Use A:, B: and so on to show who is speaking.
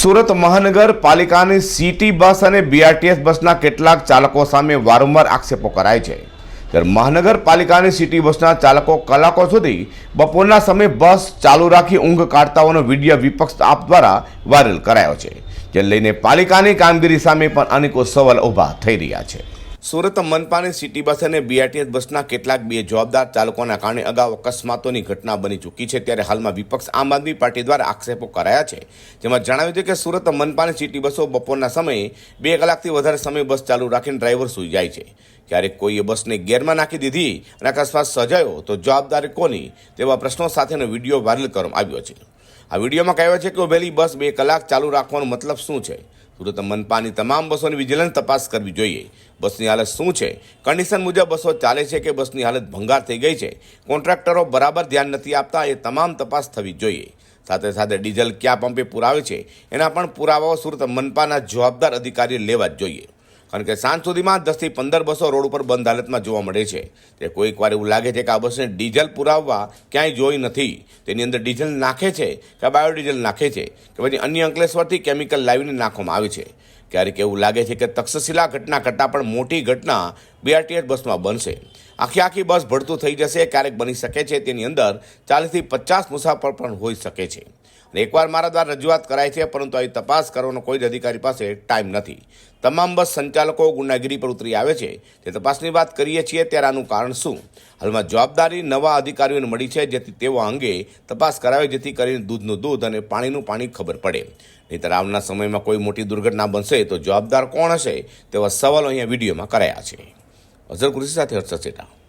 A: સુરત મહાનગરપાલિકાની city bus અને BRTS બસના કેટલાક ચાલકો સામે વારંવાર આક્ષેપો કરાય છે. ત્યારે મહાનગરપાલિકાની સિટી બસના ચાલકો કલાકો સુધી બપોરના સમયે બસ ચાલુ રાખી ઊંઘ કાઢતા હોવાનો વીડિયો વિપક્ષ આપ દ્વારા વાયરલ કરાયો છે જે લઈને પાલિકાની કામગીરી સામે પણ અનેકો સવાલ ઊભા થઈ રહ્યા છે. સુરત મનપાની સિટી બસ અને બીઆરટીએસ બસના કેટલાક બે જવાબદાર ચાલકોના કારણે અગાઉ અકસ્માતોની ઘટના બની ચૂકી છે. ત્યારે હાલમાં વિપક્ષ આમ આદમી પાર્ટી દ્વારા આક્ષેપો કરાયા છે. જેમાં જણાવ્યું છે કે સુરત મનપાની સિટી બસો બપોરના સમયે બે કલાકથી વધારે સમય બસ ચાલુ રાખીને ડ્રાઈવર સૂઈ જાય છે. ક્યારેક કોઈએ બસને ગેરમાં નાખી દીધી અને અકસ્માત સર્જાયો તો જવાબદારી કોની તેવા પ્રશ્નો સાથેનો વીડિયો વાયરલ કરવામાં આવ્યો છે. આ વિડીયોમાં કહેવાય છે કે ઉભેલી બસ બે કલાક ચાલુ રાખવાનો મતલબ શું છે? સુરત મનપાની તમામ બસોની વિજિલન્સ તપાસ કરવી જોઈએ. બસની હાલત શું છે? કન્ડિશન મુજબ બસો ચાલે છે કે બસની હાલત ભંગાર થઈ ગઈ છે? કોન્ટ્રાક્ટરો બરાબર ધ્યાન નથી આપતા, એ તમામ તપાસ થવી જોઈએ. સાથે સાથે ડીઝલ કયા પંપે પુરાવે છે? એના પણ પુરાવાઓ સુરત મનપાના જવાબદાર અધિકારીઓ લેવા જ જોઈએ. કારણ કે સાંજ સુધીમાં દસથી પંદર બસો રોડ ઉપર બંધ હાલતમાં જોવા મળે છે. તે કોઈક વાર એવું લાગે છે કે આ બસને ડીઝલ પુરાવવા ક્યાંય જોઈ નથી. તેની અંદર ડીઝલ નાખે છે કે બાયોડીઝલ નાખે છે કે પછી અન્ય અંકલેશ્વરથી કેમિકલ લાવીને નાખવામાં આવે છે. ક્યારેક એવું લાગે છે કે તક્ષશિલા ઘટના કરતાં પણ મોટી ઘટના બીઆરટીએસ બસમાં બનશે. આખી આખી બસ ભળતું થઈ જશે, ક્યારેક બની શકે છે, તેની અંદર ચાલીસથી પચાસ મુસાફર પણ હોઈ શકે છે. એકવાર મારા દ્વારા રજૂઆત કરાય છે, પરંતુ આવી તપાસ કરવાનો કોઈ જ અધિકારી પાસે ટાઈમ નથી. તમામ બસ સંચાલકો ગુંડાગીરી પર ઉતરી આવે છે. તે તપાસની વાત કરીએ છીએ, ત્યારે આનું કારણ શું? હાલમાં જવાબદારી નવા અધિકારીઓને મળી છે, જેથી તેઓ અંગે તપાસ કરાવે, જેથી કરીને દૂધનું દૂધ અને પાણીનું પાણી ખબર પડે. નહીંતર આવના સમયમાં કોઈ મોટી દુર્ઘટના બનશે, તો જવાબદાર કોણ હશે તેવા સવાલો અહીંયા વિડીયોમાં કરાયા છે. जलकुलेसी साथीहरू चचेटा